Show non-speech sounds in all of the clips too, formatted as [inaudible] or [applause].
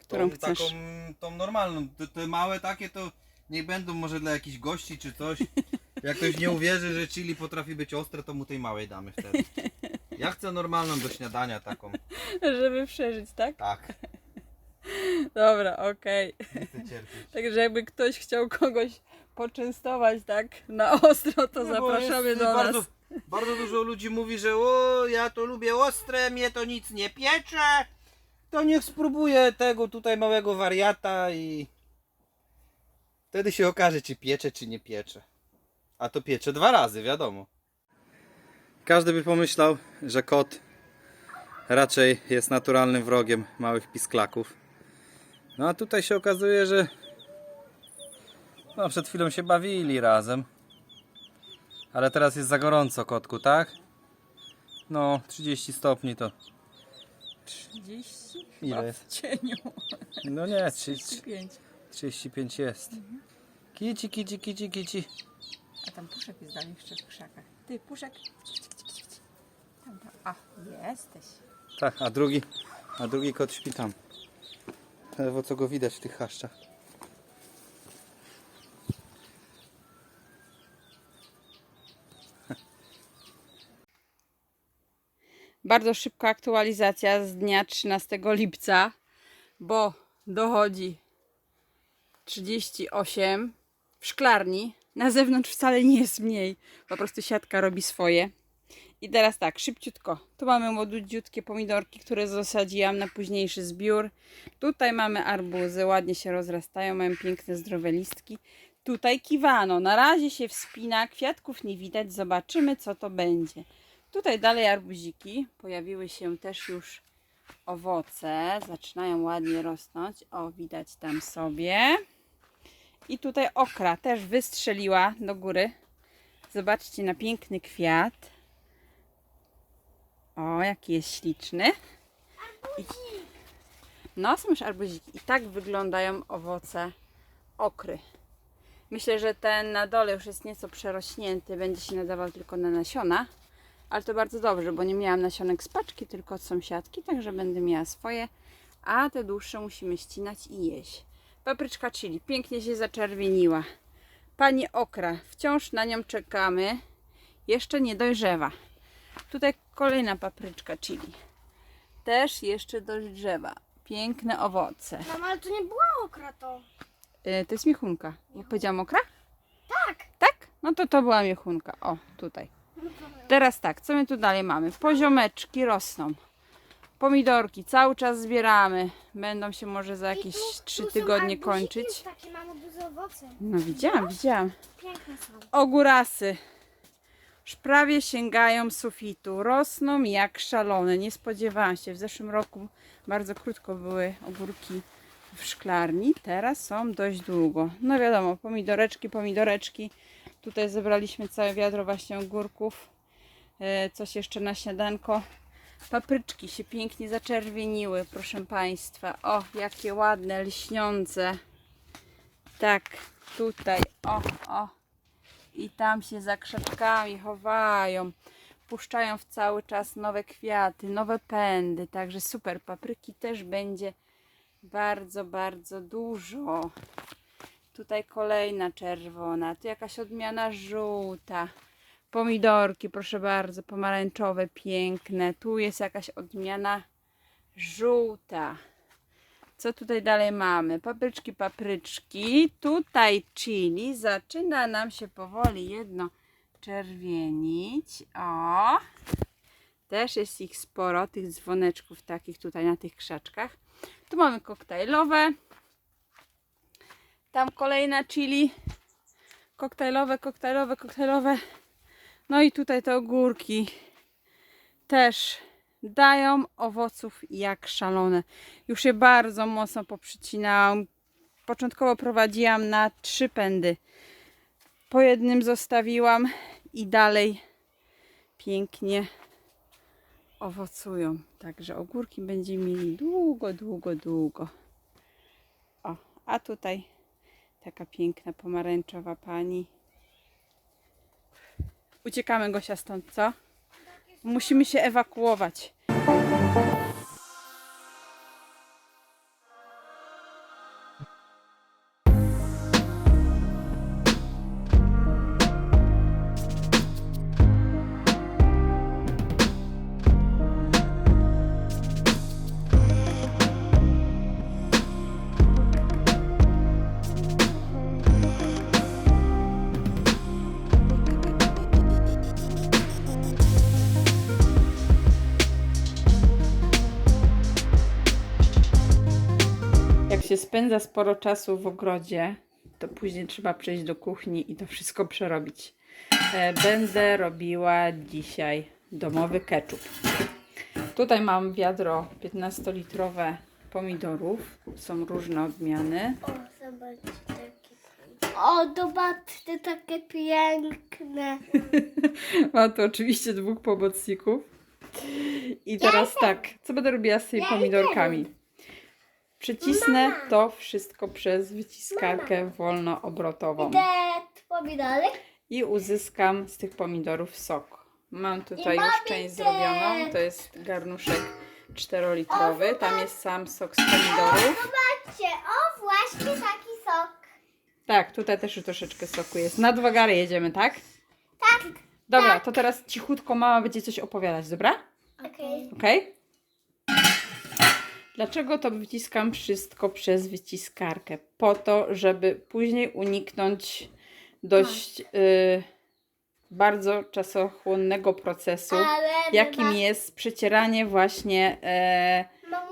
Którą tą, chcesz? Taką, tą normalną. Te, te małe takie to niech będą może dla jakichś gości czy coś. Jak ktoś nie uwierzy, że chili potrafi być ostre, to mu tej małej damy wtedy. Ja chcę normalną do śniadania taką. Żeby przeżyć, tak? Tak. Dobra, okej. Nie chcę cierpieć. Także jakby ktoś chciał kogoś poczęstować tak na ostro, to No bo zapraszamy jest do bardzo, nas. Bardzo dużo ludzi mówi, że o, ja to lubię ostre, mnie to nic nie piecze. To niech spróbuje tego tutaj małego wariata i wtedy się okaże, czy piecze, czy nie piecze. A to piecze dwa razy, wiadomo. Każdy by pomyślał, że kot raczej jest naturalnym wrogiem małych pisklaków. No a tutaj się okazuje, że no, przed chwilą się bawili razem. Ale teraz jest za gorąco, kotku, tak? No, 30 stopni to. 30? Ile jest? W cieniu. No nie, 30, 35. 35 jest. Kici, kici, kici, kici. A tam puszek jest dalej jeszcze w krzakach. Ty, puszek. Tam, tam. A, jesteś. Tak, a drugi, a drugi kot śpi tam. Ledwo co go widać w tych chaszczach. Bardzo szybka aktualizacja z dnia 13 lipca, bo dochodzi 38 w szklarni. Na zewnątrz wcale nie jest mniej, po prostu siatka robi swoje. I teraz tak, szybciutko. Tu mamy młodziutkie pomidorki, które zasadziłam na późniejszy zbiór. Tutaj mamy arbuzy, ładnie się rozrastają, mają piękne, zdrowe listki. Tutaj kiwano, na razie się wspina, kwiatków nie widać, zobaczymy co to będzie. Tutaj dalej arbuziki, pojawiły się też już owoce, zaczynają ładnie rosnąć. O, widać tam sobie. I tutaj okra też wystrzeliła do góry. Zobaczcie na piękny kwiat. O, jaki jest śliczny. I... No, są już arbuziki. I tak wyglądają owoce okry. Myślę, że ten na dole już jest nieco przerośnięty, będzie się nadawał tylko na nasiona. Ale to bardzo dobrze, bo nie miałam nasionek z paczki, tylko od sąsiadki, także będę miała swoje. A te dłuższe musimy ścinać i jeść. Papryczka chili pięknie się zaczerwieniła. Pani okra, wciąż na nią czekamy. Jeszcze nie dojrzewa. Tutaj kolejna papryczka chili. Też jeszcze dojrzewa. Piękne owoce. Mama, ale to nie była okra to. Yy, to jest miechunka. Ja powiedziałam okra? Tak. Tak? No to to była miechunka. O, tutaj. Teraz tak, co my tu dalej mamy? Poziomeczki rosną. Pomidorki cały czas zbieramy. Będą się może za jakieś tu- 3 tu są tygodnie arbuziki kończyć. Takie mamy duże owoce. No widziałam, widziałam. Piękne są. Ogórasy. Już prawie sięgają sufitu. Rosną jak szalone. Nie spodziewałam się. W zeszłym roku bardzo krótko były ogórki w szklarni. Teraz są dość długo. No wiadomo, pomidoreczki, pomidoreczki. Tutaj zebraliśmy całe wiadro właśnie ogórków. E, Coś jeszcze na śniadanko. Papryczki się pięknie zaczerwieniły, proszę Państwa. O, jakie ładne, lśniące. Tak, tutaj, o, o. I tam się za krzaczkami chowają. Puszczają w cały czas nowe kwiaty, nowe pędy. Także super. Papryki też będzie bardzo, bardzo dużo. Tutaj kolejna czerwona. Tu jakaś odmiana żółta. Pomidorki, proszę bardzo, pomarańczowe, piękne. Tu jest jakaś odmiana żółta. Co tutaj dalej mamy? Papryczki, papryczki. Tutaj chili. Zaczyna nam się powoli jedno czerwienić. O! Też jest ich sporo, tych dzwoneczków takich tutaj na tych krzaczkach. Tu mamy koktajlowe. Tam kolejna chili. Koktajlowe, koktajlowe, koktajlowe. No i tutaj te ogórki też dają owoców jak szalone. Już je bardzo mocno poprzycinałam. Początkowo prowadziłam na trzy pędy. Po jednym zostawiłam i dalej pięknie owocują. Także ogórki będziemy mieli długo, długo, długo. O, a tutaj Taka piękna, pomarańczowa pani. Uciekamy Gosia stąd, co? Musimy się ewakuować. Się spędza sporo czasu w ogrodzie, to później trzeba przejść do kuchni i to wszystko przerobić. E, Będę robiła dzisiaj domowy ketchup. Tutaj mam wiadro 15-litrowe pomidorów. Są różne odmiany. O, zobaczcie takie. O, zobaczcie takie piękne. [laughs] Mam tu oczywiście dwóch pomocników. I teraz tak, co będę robiła z tymi pomidorkami? Przycisnę to wszystko przez wyciskarkę wolnoobrotową Te pomidory. i uzyskam z tych pomidorów sok. Mam tutaj I już mamy część te- zrobioną. To jest garnuszek 4-litrowy. Tam jest sam sok z pomidorów. Zobaczcie, o właśnie taki sok. Tak, tutaj też już troszeczkę soku jest. Na dwa gary jedziemy, tak? Tak. Dobra, to teraz cichutko mama będzie coś opowiadać, dobra? Okej. Ok? Dlaczego to wyciskam wszystko przez wyciskarkę? Po to, żeby później uniknąć dość y, bardzo czasochłonnego procesu, Ale jakim jest przecieranie właśnie e,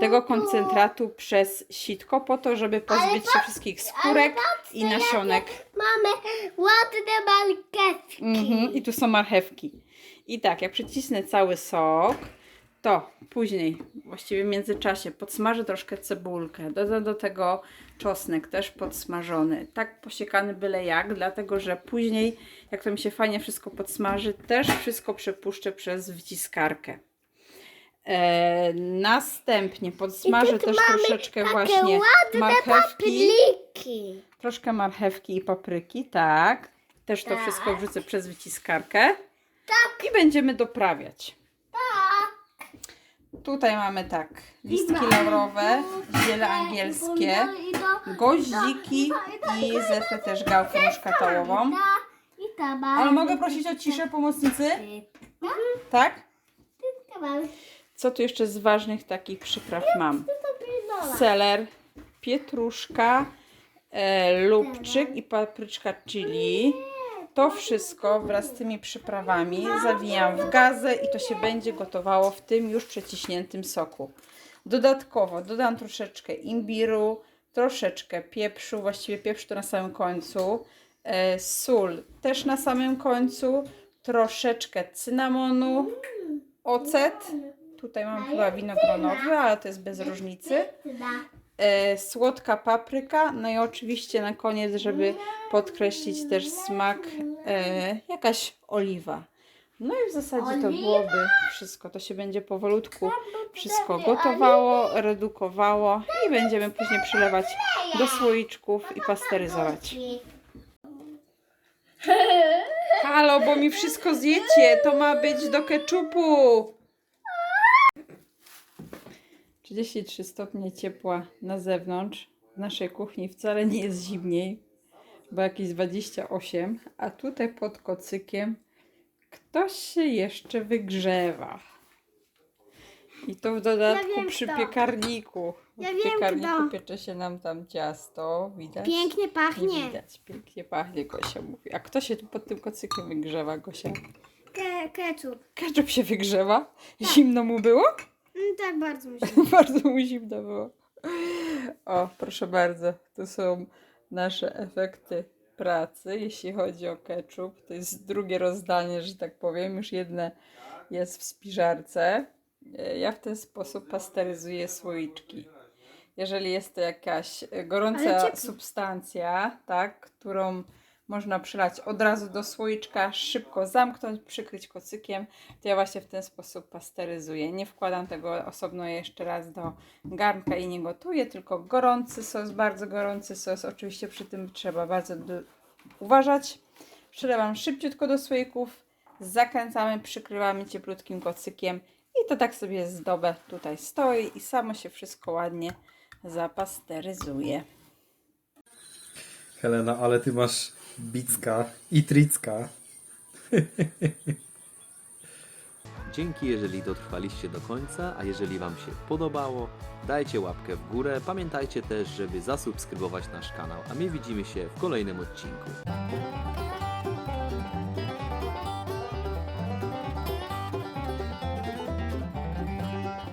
tego koncentratu przez sitko, po to, żeby pozbyć się wszystkich skórek i nasionek. Mamy ładne marchewki. Mhm, I tu są marchewki. I tak, jak przycisnę cały sok, to później, właściwie w międzyczasie, podsmażę troszkę cebulkę. Dodam do tego czosnek też podsmażony. Tak posiekany byle jak, dlatego że później, jak to mi się fajnie wszystko podsmaży, też wszystko przepuszczę przez wyciskarkę. E, następnie podsmażę też troszeczkę właśnie marchewki. Papriki. Troszkę marchewki i papryki, tak. Też to Tak. wszystko wrzucę przez wyciskarkę. Tak. I będziemy doprawiać. Tak. Tutaj mamy tak, listki laurowe, ziele angielskie, goździki i zefę też gałkę ta Ale mogę prosić o ciszę pomocnicy? Tak? Tak? Co tu jeszcze z ważnych takich przypraw mam? Seler, pietruszka, e, lubczyk i papryczka chili. To wszystko wraz z tymi przyprawami zawijam w gazę i to się będzie gotowało w tym już przeciśniętym soku. Dodatkowo dodam troszeczkę imbiru, troszeczkę pieprzu, właściwie pieprz to na samym końcu, e, sól też na samym końcu, troszeczkę cynamonu, ocet. Tutaj mam chyba winogronowy, ale to jest bez różnicy. E, słodka papryka, no i oczywiście na koniec, żeby podkreślić też smak, e, jakaś oliwa. No i w zasadzie to byłoby wszystko. To się będzie powolutku wszystko gotowało, redukowało i będziemy później przelewać do słoiczków i pasteryzować. Halo, bo mi wszystko zjecie, to ma być do keczupu. 33 stopnie ciepła na zewnątrz. W naszej kuchni wcale nie jest zimniej, bo jakieś 28, a tutaj pod kocykiem ktoś się jeszcze wygrzewa. I to w dodatku Ja wiem przy kto. piekarniku. Ja w piekarniku kto. piecze się nam tam ciasto, widać? Pięknie Nie pachnie. widać, pięknie pachnie, Gosia mówi. A kto się tu pod tym kocykiem wygrzewa, Gosia? Ke ketchup. Ketchup się wygrzewa? Zimno mu było? Mm, tak bardzo myślę. [laughs] bardzo mu zimno było. O, proszę bardzo, to są nasze efekty pracy, jeśli chodzi o ketchup. To jest drugie rozdanie, że tak powiem. Już jedne jest w spiżarce. E, Ja w ten sposób pasteryzuję słoiczki. Jeżeli jest to jakaś e, Ale gorąca substancja, tak, którą można przylać od razu do słoiczka, szybko zamknąć, przykryć kocykiem, to ja właśnie w ten sposób pasteryzuję. Nie wkładam tego osobno jeszcze raz do garnka i nie gotuję, tylko gorący sos, bardzo gorący sos. Oczywiście przy tym trzeba bardzo uważać. Przelewam szybciutko do słoików, zakręcamy, przykrywamy cieplutkim kocykiem i to tak sobie zdobę tutaj stoi i samo się wszystko ładnie zapasteryzuje. Helena, ale ty masz bicka i tricka. Dzięki, jeżeli dotrwaliście do końca, a jeżeli Wam się podobało, dajcie łapkę w górę. Pamiętajcie też, żeby zasubskrybować nasz kanał, a my widzimy się w kolejnym odcinku.